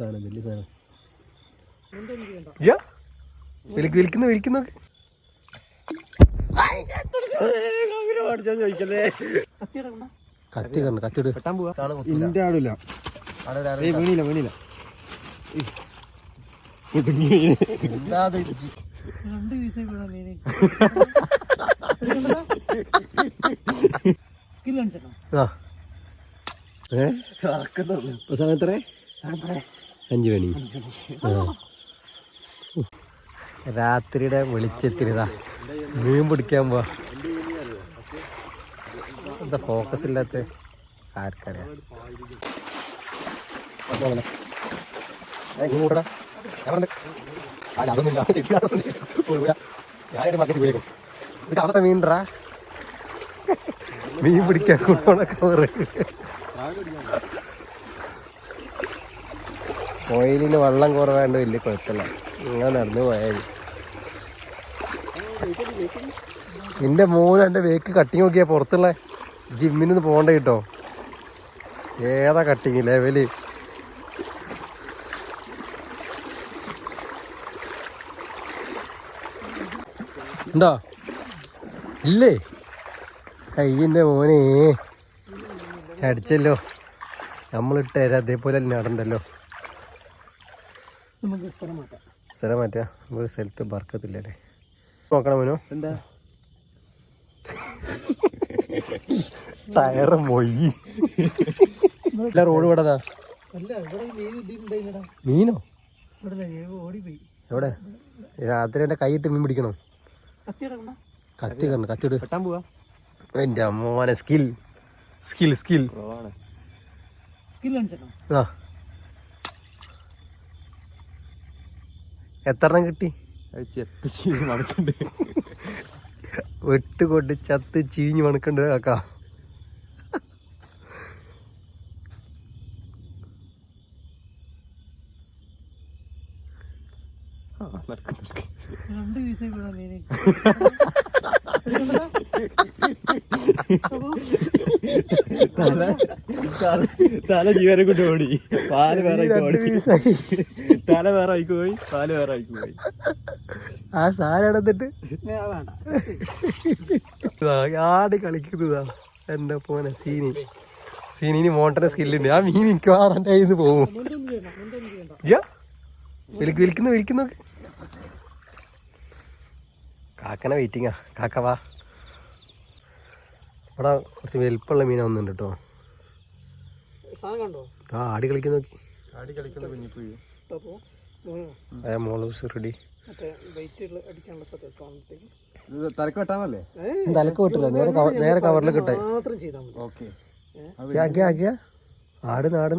സാധനം വലിയ സാധനം. വിളിക്കുന്നു വിളിക്കുന്നു കത്തി കണ്ടു കത്തി ഇട്. കാണാൻ കുത്തില്ല. ഇന്റെ ആടില്ല. വീണില്ല വീണില്ല. ഏ? ഇപ്പൊ സമയം എത്ര അഞ്ചു മണി. ആ. രാത്രിയുടെ വെളിച്ചെത്തിരുതാ മീൻ പിടിക്കാൻ പോവാ. എന്താ ഫോക്കസ് ഇല്ലാത്ത ആർക്കറിയാം അപ്പൊ അങ്ങനെ. ഏയ് ഇങ്ങ് കൂട്ടടാ. ഞാൻ കോയിലിന് വെള്ളം കുറവാണ്ട് വലിയ കുഴപ്പമില്ല. ഇങ്ങനെ നടന്നു പോയാൽ എന്റെ മോന് എന്റെ വേക്ക് കട്ടിങ് നോക്കിയാൽ പുറത്തുള്ള ജിമ്മിന് പോകണ്ട കേട്ടോ ഏതാ കട്ടിങ് ലെവൽ ഉണ്ടോ? ഇല്ലേ? കയ്യന്റെ മോനെ. ചടിച്ചല്ലോ. നമ്മളിട്ട് അതേപോലെ നടണ്ടല്ലോ. സ്ഥലം മാറ്റാം ഒരു സ്ഥലത്ത് ബർക്കത്തില്ലല്ലേ. നോക്കണം മനു. എന്താ? ടയറ് മൊയ്യി റോഡ് ഇവിടെതാ. മീനോ? എവിടെ? രാത്രി എന്റെ കൈയിട്ട് മീൻ പിടിക്കണോ? കത്തി കണ്ടു കത്തിട്ട് വെട്ടാൻ പോവാ. എന്റെ മോനെ സ്കിൽ. Skill skill. ആ. എത്ര എണ്ണം കിട്ടി? അത് ചെത്ത് ചെയ്ത് നടക്കണ്ട് വെട്ട് കൊണ്ട് ചത്ത് ചീഞ്ഞ് മണക്കണ്ട് കാക്ക. തല ജീവനെ കൊണ്ട് ഓടി. പാൽ വേറെ ഓടി. തല വേറെ ആയിക്ക് പോയി കാൽ വേറെ ആയിക്ക് പോയി. ആ സാധനം ആട് ഏ, ഇതാ, ആടി കളിക്കുന്നതാ എന്റെ പോനെ സീനി. സീനിന് മോണ്ടന്റെ സ്കില്ലുണ്ട്. ആ മീൻ എനിക്ക് ആറന്റെ കയ്യിൽ നിന്ന് പോകും. വിളിക്ക് വിളിക്കുന്നു വിളിക്കുന്നു കാക്കനെ വെയിറ്റിങ്ങാ കാക്ക വാ. ഇവിടെ കുറച്ച് വലിപ്പമുള്ള മീനാ ഒന്നുണ്ട് കേട്ടോ. ആ ആടി കളിക്കുന്നു നോക്കി. ആടി കളിക്കുന്ന കുഞ്ഞിപ്പോയി അപ്പോ മോനോ ആ മോളൂസ് റെഡി മറ്റേ വെയിറ്റ് അടിക്കാനുള്ള സ്ഥലം സാധനത്തേക്ക് ഇത് തലക്ക് വെട്ടാമല്ലേ? തലക്ക് വിട്ടില്ല. നേരെ നേരെ കവറിൽ കിട്ടെ മാത്രം ചെയ്താൽ മതി. ഓക്കെ. ആക്കിയ ആക്കിയ ആട് നാട്.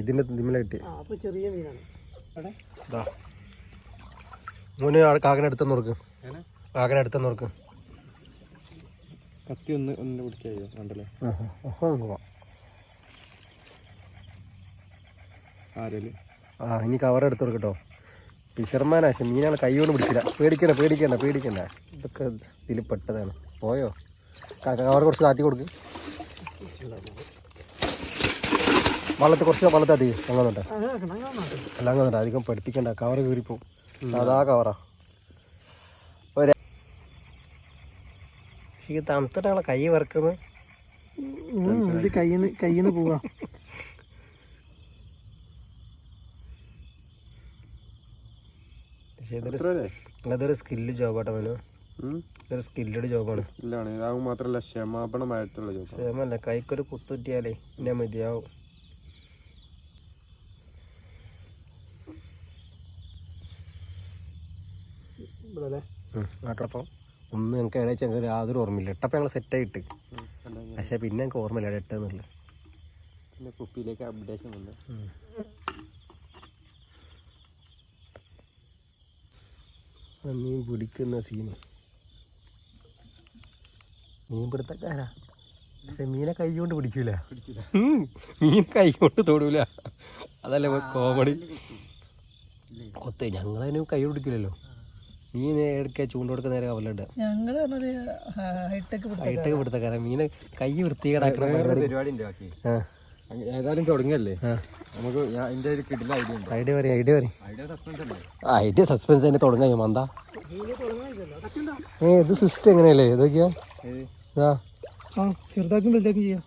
ഇതിന്റെ തിമ്മല കെട്ടി. ചെറിയ മീനാണ്. മോന് കാക്കനെ അടുത്ത് നോക്ക് കാക്കനെ അടുത്ത് നോക്ക് കത്തി ഒന്ന് ഒന്ന് പിടിക്കായോ കണ്ടല്ലേ? ആരൽ? ആ ഇനി കവർ എടുത്ത് കൊടുക്കട്ടോ. ഫിഷർമാനാ പക്ഷെ മീനാണ് കൈ കൊണ്ട് പിടിക്കില്ല പേടിക്കണ്ട പേടിക്കണ്ട പേടിക്കണ്ട. ഇതൊക്കെ ഇതിൽ പെട്ടതാണ്. പോയോ? കവർ കുറച്ച് താത്തി കൊടുക്ക്. വള്ളത്തെ കുറച്ച് വള്ളത്തെ ആക്കണം അങ്ങനെ അല്ല അങ്ങനെ അധികം പഠിപ്പിക്കണ്ട കവർ കീറിപ്പോവും. അതാ കവറാ ഈ തണുത്തിട്ടാണ് കൈ വറക്കുന്നത്? ഇത് കയ്യിന്ന് കയ്യിന്ന് പോവാ. അതൊരു സ്കില്ല് ജോബാട്ടോ മനു. സ്കില്ലഡ് ജോബാണ്. ഇല്ലാണ്. അത് മാത്രല്ല ക്ഷമാപണമായിട്ടുള്ള ജോബ്. ക്ഷമല്ല കൈക്കൊരു കുത്തുറ്റിയാലേ എന്നെ മതിയാവും. ഇവിടെ നാട്ടപ്പം ഒന്നും ഞങ്ങൾക്ക് ഏകദേശം ഞങ്ങൾക്ക് യാതൊരു ഓർമ്മയില്ല. എട്ടപ്പം ഞങ്ങൾ സെറ്റായിട്ട് പക്ഷെ പിന്നെ ഞങ്ങൾക്ക് ഓർമ്മയില്ല എട്ടെന്നുള്ളത് പിന്നെ കുപ്പിയിലേക്ക് അപ്ഡേഷൻ ഉണ്ട്. മീൻ പിടിക്കുന്ന സീന് മീൻ പിടുത്തക്കാരാ? പക്ഷെ മീനെ കൈ കൊണ്ട് പിടിക്കൂല. മീൻ കൈ കൊണ്ട് തൊടൂല. അതല്ലേ കോമഡി കൊത്ത് ഞങ്ങളതിന് കൈ പിടിക്കില്ലല്ലോ നീ എടുക്ക ചൂണ്ട കൊടുക്ക നേരെ കവലുണ്ട് ഞങ്ങൾ പറഞ്ഞത് ഹൈടെക് ഹൈടെക് പിടുത്തക്കാരൻ മീനെ കൈ വൃത്തികേടാക്കണ പരിപാടി. ഏതായാലും തുടങ്ങിയല്ലേ നമുക്ക് എന്റെ ഒരു കിടില ഐഡിയ ഉണ്ട്. ഐഡിയ പറയും ഐഡിയ പറയും. ഐഡിയ സസ്പെൻസ് അല്ലേ? ഐഡിയ സസ്പെൻസ് തന്നെ തുടങ്ങാൻ മന്ദ ഏ ഇത് സിസ്റ്റം എങ്ങനെയല്ലേ? ഇതൊക്കെയാ? ആ. ചെറുതാക്കും വലുതാക്കും ചെയ്യാം.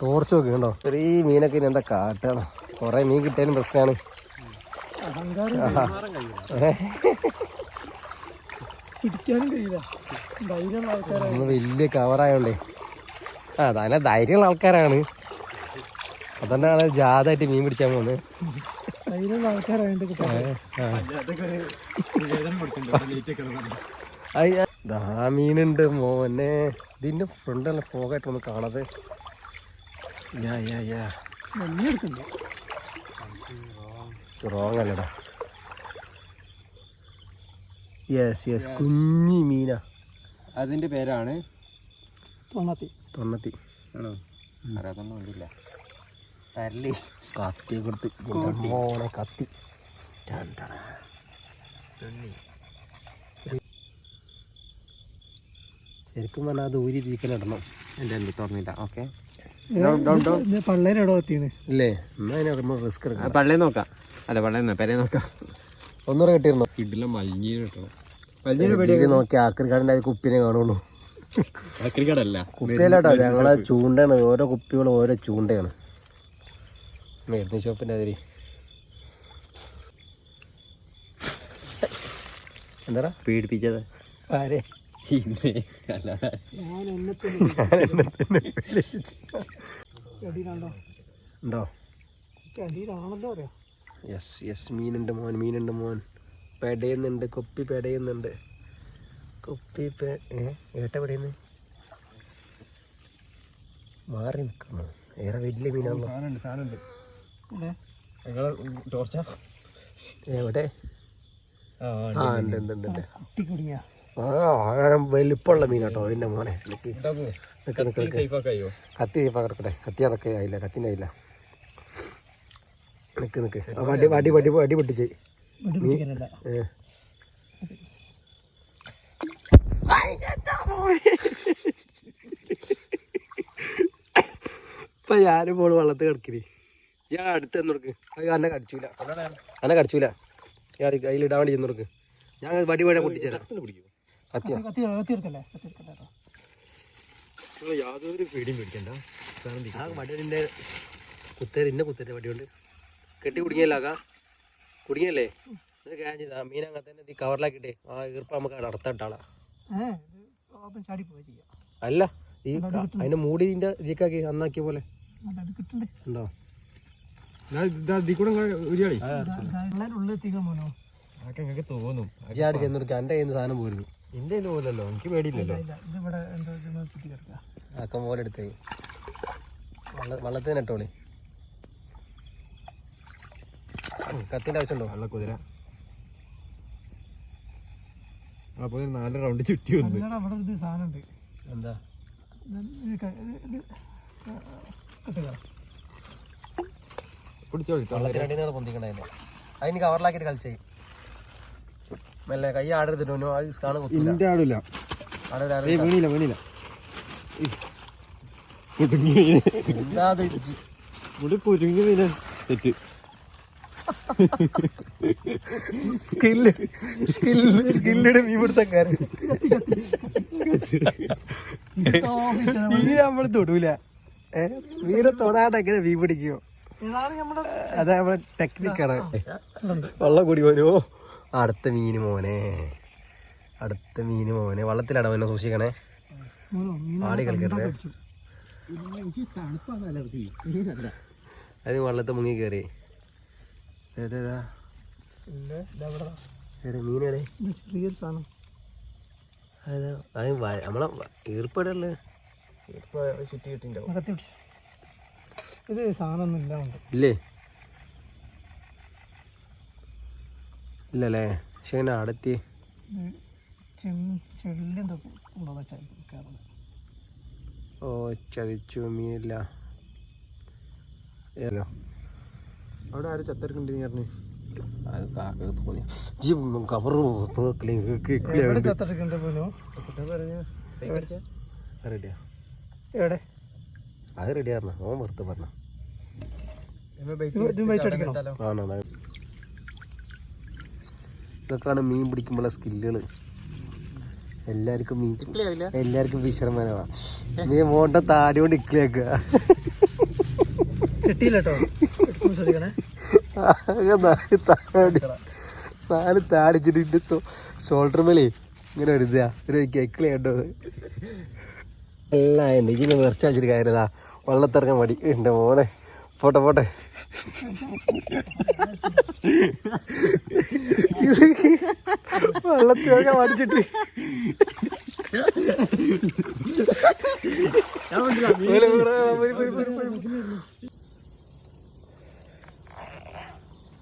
ടോർച്ച് നോക്കി കണ്ടോ? ചെറിയ മീനൊക്കെ ഇനി എന്താ കാട്ടാണ്. കൊറേ മീൻ കിട്ടിയാലും പ്രശ്നമാണ് വലിയ കവറായുള്ളേ ആ നല്ല ധൈര്യമുള്ള ആൾക്കാരാണ്. അതുകൊണ്ടാണ് ജാതായിട്ട് മീൻ പിടിച്ചാൽ പോകുന്നത് ധൈര്യമുള്ള. ദാ മീനുണ്ട് മോനെ. ഇതിന്റെ ഫ്രണ്ടല്ല ഫോഗായിട്ട് ഒന്ന് കാണാതെ യാ യാ യാ മഞ്ഞ എടുക്കണ്ടേ റോങ് അല്ലടാ യെസ് യെസ് കുഞ്ഞി മീന. അതിന്റെ പേരാണ് തൊണ്ണത്തി. തൊണ്ണത്തി. ആണോ? അതൊന്നും ഉണ്ടില്ല തരലി കത്തി കൊടുത്ത്. മോളെ കത്തി. ശരിക്കും പറഞ്ഞാൽ അത് ഊരി തീക്കലിടണം. എന്റെ എന്ത് തുറന്നില്ല ഓക്കെ. പള്ളേരെവിടെ എത്തിയാണ് ഇല്ലേ? എന്നാ അതിനെ റിസ്ക് എടുക്കാം പള്ളേ നോക്കാം. അല്ല വെള്ളം പെരേ നോക്കാം. ഒന്നൂറ് കിട്ടിയിരുന്നോ? കിടില മലിഞ്ഞീര് കിട്ടണം ഇതിൽ നോക്കി ആക്രിക്കാടിന്റെ കുപ്പിനെ കാണുള്ളൂ. ആക്രിക്കാടല്ല കുപ്പിയിലാട്ടോ ഞങ്ങളെ ചൂണ്ടയാണ്. ഓരോ കുപ്പികളും ഓരോ ചൂണ്ടയാണ്. മരുന്ന് ഷോപ്പിന്റെ അതിരി. എന്താ പീഡിപ്പിച്ചത് ആരെ? ഉണ്ടോ? അറിയാം യെസ് യെസ് മീനുണ്ട് മോൻ മീനുണ്ട് മോൻ. പെടയുന്നുണ്ട് കൊപ്പി പെടയുന്നുണ്ട്. കൊപ്പി പെ ഏട്ട പെടയുന്നു? മാറി നിൽക്കുന്നു. ഏറെ വലിയ മീനാണല്ലോ. എവിടെ? ആ? ഉണ്ട് ഉണ്ട് ഉണ്ട് ഉണ്ട്. കുട്ടി വലിപ്പമുള്ള മീനാട്ടോ അതിന്റെ മോനെ. നിക്ക് നിക്ക് നിക്ക് നിക്ക്. സേഫാക്കി അയ്യോ കത്തി പകർക്കട്ടെ കത്തി അതൊക്കെ ആയില്ല ആയില്ല. നിക്ക് നിക്ക്. വടി വടി വടി വടി പൊട്ടിച്ച്. ഇപ്പൊ ഞാനും പോൾ വള്ളത്ത് കിടക്കിന്. ഞാൻ അടുത്ത് എന്നോർക്ക് അത് അന്നെ കടിച്ചൂല. അന്നെ കടിച്ചൂല. ഞാൻ അതിലിടാൻ വേണ്ടി ചെന്നോർക്ക് ഞാൻ വടി വടി പൊട്ടിച്ചേരാം. യാതൊരു പേടിയും പേടിക്കണ്ട. ആ വടിയുടെ കുത്തേര് ഇന്ന കുത്തേര് വടി കൊണ്ട് കെട്ടി കുടുങ്ങിയല്ലാക്കാ കുടുങ്ങിയല്ലേ? ഇത് കാര്യം ചെയ്താ മീൻ അങ്ങനെ തന്നെ കവറിലാക്കിട്ടെ ആ ഈർപ്പം നമുക്ക് ചെയ്യാം. അല്ല ഈ അതിന്റെ മൂടി ഇതിന്റെ ഇതിക്കാക്കി അന്നാക്കിയ പോലെ. അത് കിട്ടണ്ടേ ഉണ്ടോ? തോന്നും. കയ്യിൽ നിന്ന് സാധനം പോരുന്നു എന്റെ പോലല്ലോ എനിക്ക് പേടിയില്ലല്ലോ. പോലെ എടുത്തേ. കത്തിന്റെ ആവശ്യമുണ്ടോ? നല്ല കുതിര. അപ്പൊ നാല് റൗണ്ട് ചുറ്റി വന്നു. എന്താ? ഇത് ക- ഇത് ഇത് കിട്ടുക പിടിച്ചോളി വെള്ളത്തിനടിയിൽ നിന്ന് പൊന്തിക്കണതിന്റെ അതിന് കവറിലാക്കിയിട്ട് കളിച്ചേ. മെല്ലെ കൈ ആടരുതിട്ടോ കുത്തില്ല ആടില്ല. വീണില്ല വീണില്ല. കുടുങ്ങി എന്താ അത്? ജി- ഇവിടെ വീണ. തെറ്റ്. സ്കില്ല് സ്കില്ല് സ്കില്ലിയുടെ മീൻ കാര്യം ഈ നമ്മൾ തൊടൂല. ഏ? മീനെ തൊടാണ്ട് എങ്ങനെ മീൻ പിടിക്കുമോ അതെ നമ്മളെ ടെക്നിക്കാണ് വെള്ളം കൂടി പോരോ. അടുത്ത മീന് മോനെ. അടുത്ത മീന് മോനെ. വള്ളത്തിലാണ് മോനെ സൂക്ഷിക്കണേ? ആടി കളിക്കട്ടെ അത് വള്ളത്തെ മുങ്ങി കയറി ഏതേതാ ഇല്ല ഇതവിടെ ഏതാ മീനേടെ ഇത് ചെറിയൊരു സാധനം. നമ്മളെ ഈർപ്പടല്ലേ? ഇത് സാധനമൊന്നും ഇല്ലേ ഇല്ലല്ലേ? പക്ഷെ ഇങ്ങനെ അടുത്തി ഓ ചതിച്ചു മീനില്ല. ഏലോ അവിടെ ആരും നീ പറഞ്ഞു. ജി കവർ റെഡിയാ എവിടെ അത് ഓൻ വെറുതെ ഇതൊക്കെയാണ് മീൻ പിടിക്കുമ്പോഴുള്ള സ്കില്ലുകൾ എല്ലാവർക്കും മീൻ എല്ലാവർക്കും നീ മീൻ മോണ്ട താടി കൊണ്ട് ഇക്കളിയാക്കുക കിട്ടിയില്ല കേട്ടോ എടുക്കുമ്പോൾ ശ്രദ്ധിക്കണേ നാല് താടി. നാല് താടിച്ചിട്ട് ഷോൾഡർ മേലേ ഇങ്ങനെ ഒരു കേക്കിളി കാര്യതാ വെള്ളത്തിറങ്ങാൻ മടി. ഉണ്ട് മോനെ. പോട്ടെ പോട്ടെ. വെള്ളത്തിറങ്ങാൻ മടിച്ചിട്ട്. പോരെ, പോരെ, പോരെ, പോരെ, പോരെ, പോരെ.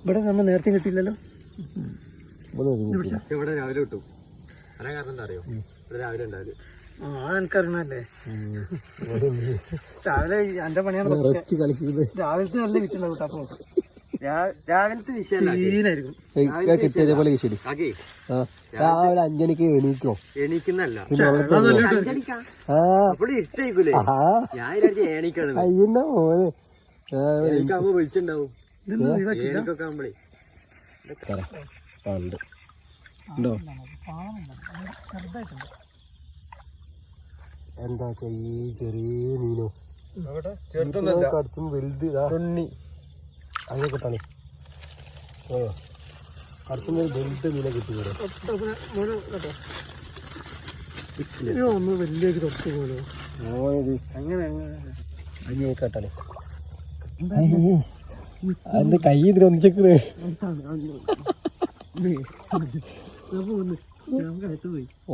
ഇവിടെ നമ്മൾ നേരത്തെ കിട്ടിയില്ലല്ലോ. ഇവിടെ രാവിലെ കിട്ടും. അതാ കാരണം എന്താ അറിയോ? ഇവിടെ രാവിലെ ഉണ്ടാവില്ല ആ എനിക്കറിയണല്ലേ രാവിലെ എന്റെ പണിയാണ് രാവിലത്തെ നല്ല വിറ്റുണ്ടാവും കേട്ടോ അപ്പൊ രാവിലത്തെ ആ രാവിലെ അഞ്ചണിക്ക് എണീക്കോ? എണീക്കുന്നല്ല ഇഷ്ടമായിക്കൂലേ ഞാൻ ഏണിക്കാണ്. അയ്യന്ന മോനെ. വിളിച്ചിണ്ടാവും. ആ, ഉണ്ട്? എന്താ ഈ ചെറിയ മീനോ? കടിച്ചും വലുത് തുണ്ണി അങ്ങനെ കിട്ടാണേ. ഓ. കടിച്ചും വലുത് മീനെ കിട്ടി ഒന്ന് വലിയൊരു തൊട്ട് പോലോ. അങ്ങനെ അങ്ങനെ കേട്ടാലേ കേട്ടാണേ. അതിന്റെ കൈ ഇതിൽ ഒന്നിച്ചേക്കണ്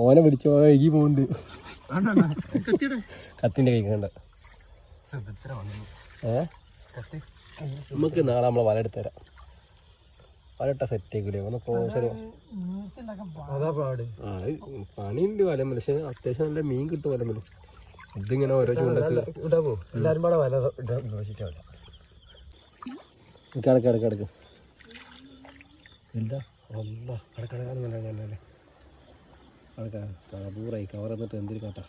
ഓനെ പിടിച്ചോ ഈ പോകുന്നുണ്ട് കത്തിന്റെ കൈ കണ്ട. നമുക്ക് നാളെ നമ്മളെ വല എടുത്ത് തരാം. വലട്ട സെറ്റ് ഒന്ന് അതാ അത് പണിയുണ്ട് വല മനുഷ്യൻ അത്യാവശ്യം നല്ല മീൻ കിട്ടും വല മനുഷ്യൻ ഇതിങ്ങനെ ഓരോ ചൂണ്ടക്ക് എല്ലാരും പാടെ വല കിടക്ക് കിടക്ക് കിടക്ക്. എന്താ? അല്ല കിടക്കടക്കാന്ന് കിടക്ക സാബൂറായി കവർ എന്നിട്ട് എന്തിരി കാട്ടാ?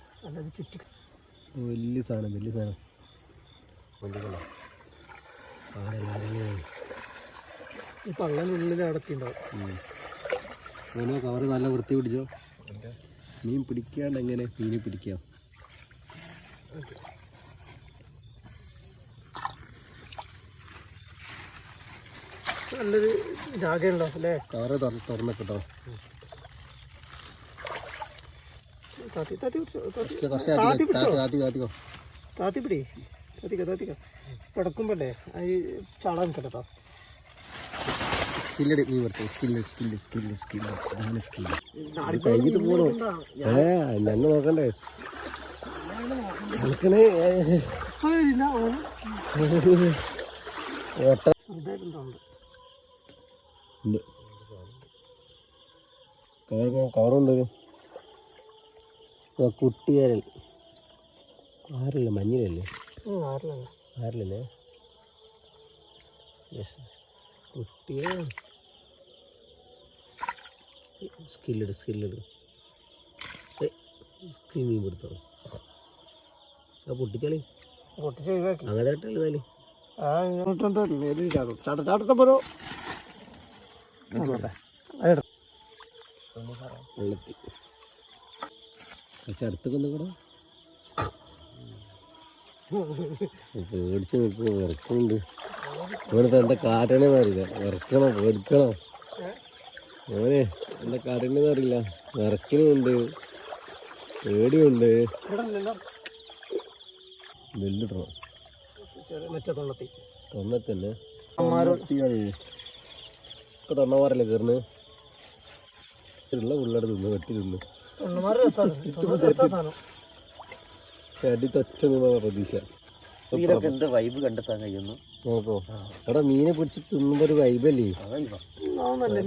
വലിയ സാധനം വലിയ സാധനം. കൊണ്ടിക്കണ്ട ആരെല്ലാവരും ഈ അങ്ങനെ ഉള്ളിൽ അടത്തിണ്ടാവും ഓനോ കവർ നല്ല വൃത്തി പിടിച്ചോ. മീൻ പിടിക്കാണ്ട് എങ്ങനെ? മീനെ പിടിക്കാം. നല്ലൊരു ജാഗയുണ്ടോ അല്ലേ? കാറ് തുറന്നിട്ടോ താത്തിപ്പിടി താത്തി താത്തി പിടിച്ചോ പിടി താത്തിക്ക താത്തിക്ക. കിടക്കുമ്പോഴേ അത് ചാടാൻ കേട്ടോ സ്കില്ലടി നീ വറുത്തു സ്കില്ല് സ്കില്ല് സ്കില്ല് സ്കില്ല് അതാണ് സ്കില്ല് കഴിഞ്ഞിട്ട് പോണോ. ഏ. ഞങ്ങൾ നോക്കണ്ടേ ഓട്ട. ഉണ്ട് കവർ കവറുണ്ട് കുട്ടിയാരൽ ആരല്ലേ മഞ്ഞിലല്ലേ ആരില്ലേ ആരില്ലല്ലേ യെസ് കുട്ടിയെ സ്കില്ലെടു സ്കില്ലെടു സ്കിൽ മീൻ പിടുത്തോ ആ പൊട്ടിച്ചാളി പൊട്ടിച്ചാളി അങ്ങനെ മേലിൽ ചാടും ചാട്ട ചാട്ടത്തെ പോരോ വെള്ളത്തിൽ പക്ഷെ അടുത്തൊക്കെ കൂടെ? പേടിച്ച് നിൽക്കുക വിറക്കുന്നുണ്ട്. ഇവിടുത്തെ എന്താ കാറ്റണേ അറിയില്ല വിറക്കണം പേടിക്കണം? മോനെ എന്താ കാറ്റണെന്ന് അറിയില്ല. വിറക്കണുണ്ട് പേടിയുണ്ട് മെച്ചത്തുള്ളത്തി തൊണ്ണത്തന്നെ ഒക്കെ തൊണ്ണമാരല്ലേ കയറുന്നത് ഉള്ള ഉള്ളട തിന്ന് വെട്ടി തിന്ന്. തൊണ്ണമാറ് രസമാണ് രസമാണ് അടി തൊറ്റ നിന്ന പ്രതീക്ഷ. ഇതിലൊക്കെ എന്ത് വൈബ് കണ്ടെത്താൻ കഴിയുന്നു? നോക്കോ. എടാ മീനെ പിടിച്ച് തിന്നുമ്പോ ഒരു വൈബല്ലേ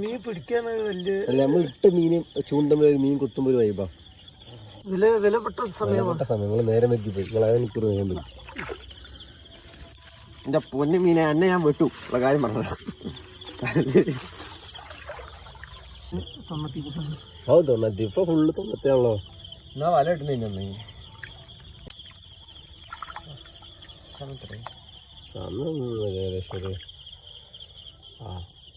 മീൻ പിടിക്കാൻ വലിയ അല്ല നമ്മൾ ഇട്ട മീന് ചൂണ്ടുമ്പോ മീൻ കുത്തുമ്പോ ഒരു വൈബാ വില വിലപ്പെട്ട സമയമാണ്. നേരെ വെക്കി പോയി. നിങ്ങൾ അരമണിക്കൂർ നേരം പോയി. എന്റെ പൊന്നു മീനെ എന്നെ ഞാൻ വെട്ടു. ഉള്ള കാര്യം പറഞ്ഞ ഓ തൊണ്ണൂറ്റി ഇപ്പൊ ഫുള്ള് തൊണ്ണൂറ്റിയാണല്ലോ എന്നാ വല ഇട്ടുന്ന അന്ന് ഏകദേശം ഒരു ആ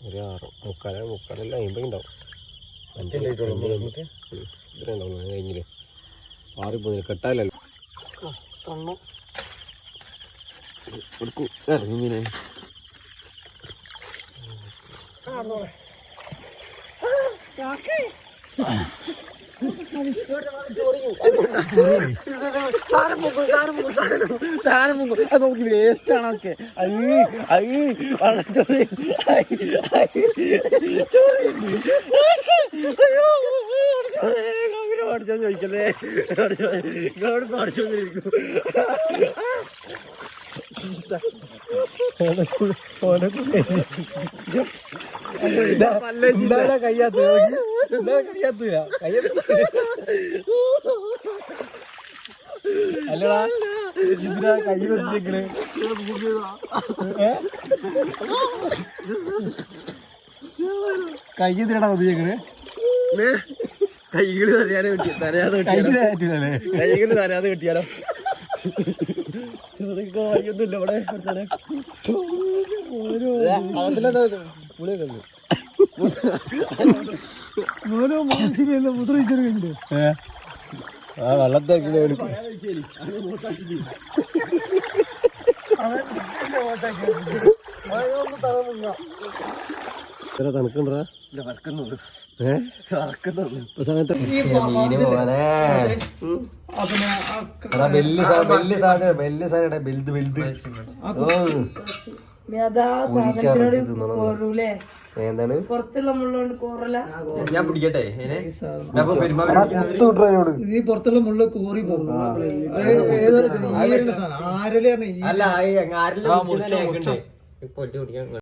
ഒരു ആറ് മുക്കാല മുക്കാലല്ല അമ്പത് ഉണ്ടാവും. അഞ്ച് മിനിറ്റ് ഇത്ര ഉണ്ടാവും അത് കഴിഞ്ഞില്ലേ? മാറിപ്പോന്നില്ല കെട്ടാലല്ലോ? കണ്ണു. എടുക്കൂ ഇറങ്ങി മീനെ നോക്കി വേസ്റ്റ് ആണൊക്കെ അയ്യ അയ്യ വളച്ചോറി പഠിച്ചാൽ ചോദിക്കല്ലേ ഇങ്ങോട്ട് പഠിച്ചോണ്ടിരിക്കും കയ്യാത്ത കയ്യാത്തൂല അല്ലടാ ഇതിനാ കൈ വെച്ചിരിക്കണ്. കൈ എന്തിനാടാ വെച്ചിരിക്കണ്. കൈകൾ തരയാതെ കിട്ടിയ തരയാതെ കൈ പറ്റൂലേ കൈകൾ തരയാതെ കിട്ടിയാലോ വയ്യൊന്നുമില്ല ഇവിടെ ഓരോ മനുഷ്യനെല്ലാം മുദ്രയിച്ചു കഴിഞ്ഞു ആ വെള്ളത്തേക്ക് തണുക്കണ്ടാ ഏ എന്താണ്? പുറത്തുള്ള മുള്ളുകൊണ്ട് കോറല. ഞാൻ പിടിക്കട്ടെ? ഈ പുറത്തുള്ള മുള്ള കോറി പോകും. ആരല്ലേ അല്ല ആരെല്ലാം